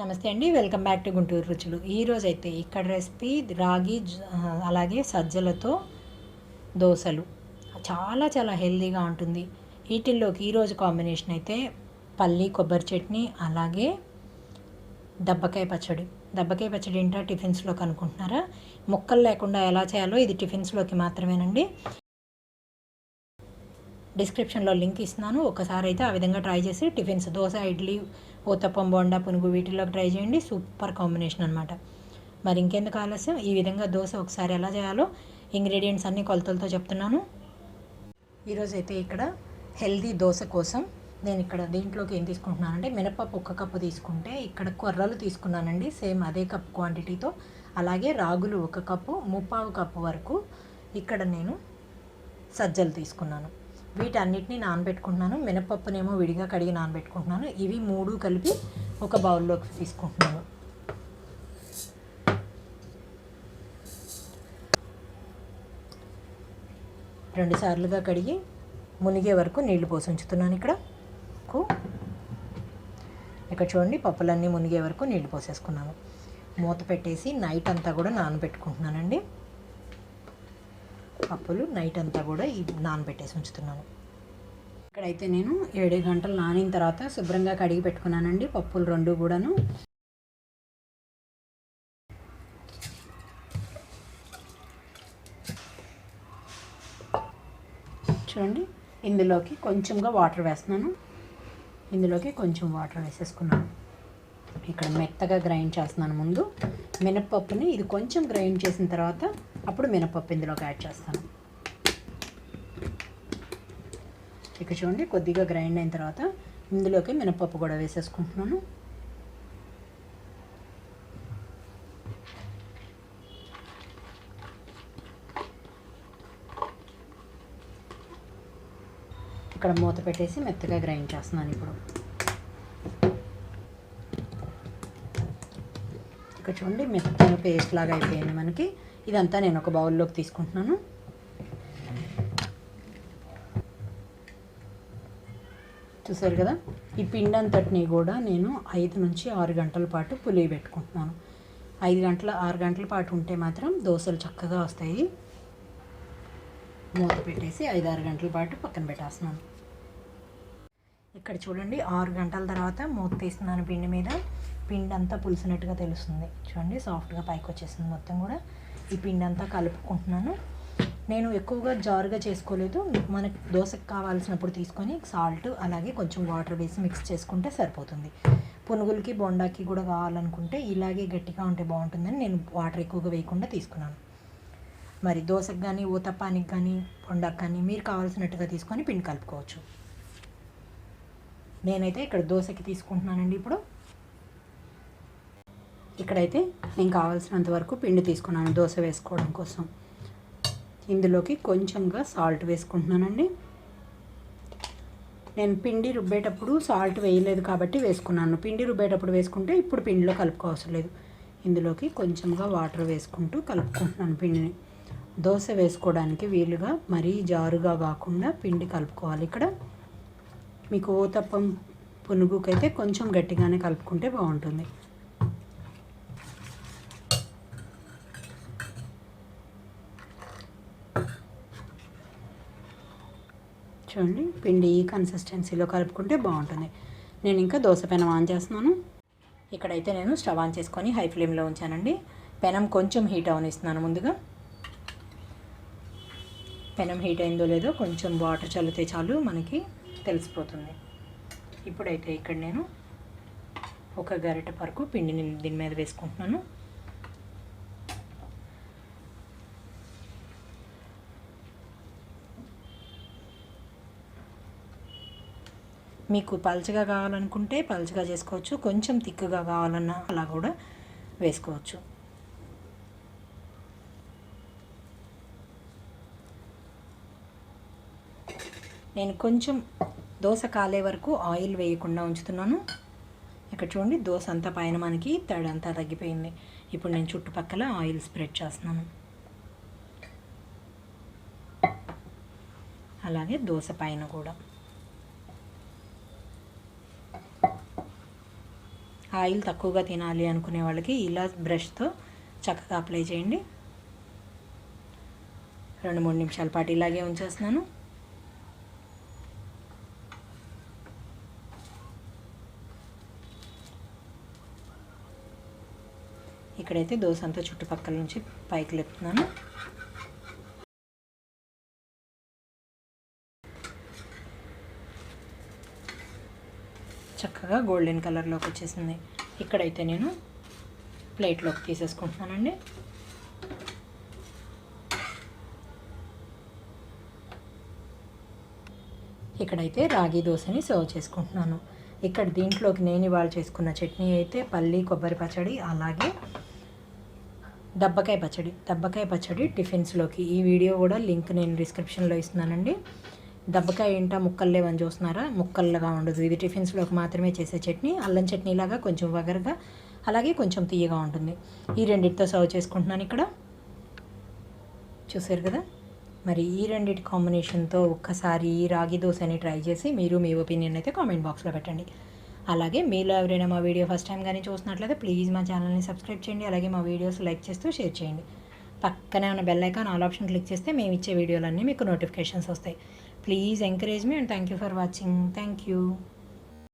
నమస్తే అండి welcome back to Guntur రుచులు. ఈరోజు అయితే ఇక్కడ రెసిపీ రాగి అలాగే సజ్జలతో దోశలు. చాలా చాలా హెల్తీగా ఉంటుంది. వీటిల్లోకి ఈరోజు కాంబినేషన్ అయితే పల్లి కొబ్బరి చట్నీ అలాగే దబ్బకాయ పచ్చడి. దబ్బకాయ పచ్చడి ఏంటో టిఫిన్స్లోకి అనుకుంటున్నారా? ముక్కలు లేకుండా ఎలా చేయాలో ఇది టిఫిన్స్లోకి మాత్రమేనండి. డిస్క్రిప్షన్లో లింక్ ఇస్తున్నాను. ఒకసారి అయితే ఆ విధంగా ట్రై చేసి టిఫిన్స్ దోశ ఇడ్లీ ఊతప్పం బొండా పునుగు వీటిలోకి ట్రై చేయండి. సూపర్ కాంబినేషన్ అనమాట మరి ఇంకెందుకు ఆలస్యం? ఈ విధంగా దోశ ఒకసారి ఎలా చేయాలో ఇంగ్రీడియంట్స్ అన్ని కొలతలతో చెప్తున్నాను. ఈరోజు అయితే ఇక్కడ హెల్దీ దోశ కోసం నేను ఇక్కడ దీంట్లోకి ఏం తీసుకుంటున్నానంటే మినపప్పు ఒక కప్పు తీసుకుంటే ఇక్కడ కొర్రలు తీసుకున్నానండి. సేమ్ అదే కప్ క్వాంటిటీతో. అలాగే రాగులు ఒక కప్పు ముప్పావు కప్పు వరకు ఇక్కడ నేను సజ్జలు తీసుకున్నాను. వీటన్నిటిని నానబెట్టుకుంటున్నాను. మినపప్పునేమో విడిగా కడిగి నానబెట్టుకుంటున్నాను. ఇవి మూడు కలిపి ఒక బౌల్లోకి తీసుకుంటున్నాను. రెండు సార్లుగా కడిగి మునిగే వరకు నీళ్ళు పోసి ఉంచుతున్నాను ఇక్కడ ఇక్కడ చూడండి పప్పులన్నీ మునిగే వరకు నీళ్ళు పోసేసుకున్నాను. మూత పెట్టేసి నైట్ అంతా కూడా నానబెట్టుకుంటున్నానండి. పప్పులు నైట్ అంతా కూడా ఈ నానబెట్టేసి ఉంచుతున్నాను. ఇక్కడైతే నేను ఏడు గంటలు నానిన తర్వాత శుభ్రంగా కడిగి పెట్టుకున్నానండి పప్పులు రెండు కూడాను. చూడండి ఇందులోకి కొంచెంగా వాటర్ వేస్తున్నాను. ఇందులోకి కొంచెం వాటర్ వేసేసుకున్నాను. ఇక్కడ మెత్తగా గ్రైండ్ చేస్తున్నాను ముందు. మినప్పప్పుని ఇది కొంచెం గ్రైండ్ చేసిన తర్వాత అప్పుడు మినపప్పు ఇందులోకి యాడ్ చేస్తాను. ఇక్కడ చూడండి కొద్దిగా గ్రైండ్ అయిన తర్వాత ఇందులోకి మినపప్పు కూడా వేసేసుకుంటున్నాను. ఇక్కడ మూత పెట్టేసి మెత్తగా గ్రైండ్ చేస్తున్నాను ఇప్పుడు. ఇక్కడ చూడండి మెత్తగా పేస్ట్ లాగా అయిపోయింది మనకి. ఇదంతా నేను ఒక బౌల్లోకి తీసుకుంటున్నాను. చూసారు కదా? ఈ పిండి అంతటిని కూడా నేను ఐదు నుంచి ఆరు గంటల పాటు పులియ పెట్టుకుంటున్నాను. ఐదు గంటల ఆరు గంటల పాటు ఉంటే మాత్రం దోశలు చక్కగా వస్తాయి. మూత పెట్టేసి ఐదు ఆరు గంటల పాటు పక్కన పెట్టేస్తున్నాను. ఇక్కడ చూడండి ఆరు గంటల తర్వాత మూత తీస్తున్నాను పిండి మీద. పిండి అంతా పులిసినట్టుగా తెలుస్తుంది. చూడండి సాఫ్ట్గా పైకి వచ్చేసింది మొత్తం కూడా. ఈ పిండి అంతా కలుపుకుంటున్నాను. నేను ఎక్కువగా జారుగా చేసుకోలేదు. మనకు దోశకు కావాల్సినప్పుడు తీసుకొని సాల్ట్ అలాగే కొంచెం వాటర్ వేసి మిక్స్ చేసుకుంటే సరిపోతుంది. పునుగులకి బొండాకి కూడా కావాలనుకుంటే ఇలాగే గట్టిగా ఉంటే బాగుంటుందని నేను వాటర్ ఎక్కువగా వేయకుండా తీసుకున్నాను. మరి దోశకు కానీ ఊతప్పానికి కానీ బొండాకి కానీ మీరు కావాల్సినట్టుగా తీసుకొని పిండి కలుపుకోవచ్చు. నేనైతే ఇక్కడ దోశకి తీసుకుంటున్నానండి ఇప్పుడు. ఇక్కడైతే నేను కావాల్సినంత వరకు పిండి తీసుకున్నాను దోశ వేసుకోవడం కోసం. ఇందులోకి కొంచెంగా సాల్ట్ వేసుకుంటున్నానండి. నేను పిండి రుబ్బేటప్పుడు సాల్ట్ వేయలేదు కాబట్టి వేసుకున్నాను. పిండి రుబ్బేటప్పుడు వేసుకుంటే ఇప్పుడు పిండిలో కలుపుకోవసరం లేదు. ఇందులోకి కొంచెంగా వాటర్ వేసుకుంటూ కలుపుకుంటున్నాను పిండిని. దోశ వేసుకోవడానికి వీలుగా మరీ జారుగా కాకుండా పిండి కలుపుకోవాలి ఇక్కడ. మీకు ఊతప్పం పునుగుకైతే కొంచెం గట్టిగానే కలుపుకుంటే బాగుంటుంది. చూడండి పిండి ఈ కన్సిస్టెన్సీలో కలుపుకుంటే బాగుంటుంది. నేను ఇంకా దోశ పెనం ఆన్ చేస్తున్నాను. ఇక్కడైతే నేను స్టవ్ ఆన్ చేసుకొని హై ఫ్లేమ్లో ఉంచానండి. పెనం కొంచెం హీట్ అవనిస్తున్నాను ముందుగా. పెనం హీట్ అయిందో లేదో కొంచెం వాటర్ చల్లితే చాలు మనకి తెలిసిపోతుంది. ఇప్పుడైతే ఇక్కడ నేను ఒక గరిటె పరుకు పిండిని దీని మీద వేసుకుంటున్నాను. మీకు పల్చగా కావాలనుకుంటే పల్చగా చేసుకోవచ్చు. కొంచెం తిక్కుగా కావాలన్నా అలా కూడా వేసుకోవచ్చు. నేను కొంచెం దోశ కాలే వరకు ఆయిల్ వేయకుండా ఉంచుతున్నాను. ఇక్కడ చూడండి దోశ అంతా పైన మనకి తడంతా తగ్గిపోయింది. ఇప్పుడు నేను చుట్టుపక్కల ఆయిల్ స్ప్రెడ్ చేస్తున్నాను. అలాగే దోశ పైన కూడా. ఆయిల్ తక్కువగా తినాలి అనుకునే వాళ్ళకి ఇలా బ్రష్తో చక్కగా అప్లై చేయండి. రెండు మూడు నిమిషాల పాటు ఇలాగే ఉంచేస్తున్నాను. ఇక్కడైతే దోశ అంతా చుట్టుపక్కల నుంచి పైకి లేపుతున్నాను. చక్కగా గోల్డెన్ కలర్లోకి వచ్చేసింది. ఇక్కడైతే నేను ప్లేట్లోకి తీసేసుకుంటున్నానండి. ఇక్కడైతే రాగి దోశని సర్వ్ చేసుకుంటున్నాను. ఇక్కడ దీంట్లోకి నేను ఇవాళ చేసుకున్న చట్నీ అయితే పల్లి కొబ్బరి పచ్చడి అలాగే దబ్బకాయ పచ్చడి. దబ్బకాయ పచ్చడి టిఫిన్స్లోకి. ఈ వీడియో కూడా లింక్ నేను డిస్క్రిప్షన్లో ఇస్తున్నానండి. దబ్బకాయ ఏంటా ముక్కలు లేవని చూస్తున్నారా? ముక్కలుగా ఉండదు. ఇది టిఫిన్స్లోకి మాత్రమే చేసే చట్నీ. అల్లం చట్నీలాగా కొంచెం వగరగా అలాగే కొంచెం తీయగా ఉంటుంది. ఈ రెండింటితో సర్వ్ చేసుకుంటున్నాను ఇక్కడ. చూసారు కదా? మరి ఈ రెండింటి కాంబినేషన్తో ఒక్కసారి ఈ రాగి దోశని ట్రై చేసి మీరు మీ ఒపీనియన్ అయితే కామెంట్ బాక్స్లో పెట్టండి. అలాగే మీలో ఎవరైనా మా వీడియో ఫస్ట్ టైం కానీ చూసినట్లయితే ప్లీజ్ మా ఛానల్ని సబ్స్క్రైబ్ చేయండి. అలాగే మా వీడియోస్ లైక్ చేస్తూ షేర్ చేయండి. పక్కనే ఉన్న bell icon all option click చేస్తే మేము ఇచ్చే వీడియోలన్నీ మీకు నోటిఫికేషన్స్ వస్తాయి. Please encourage me and thank you for watching. Thank you.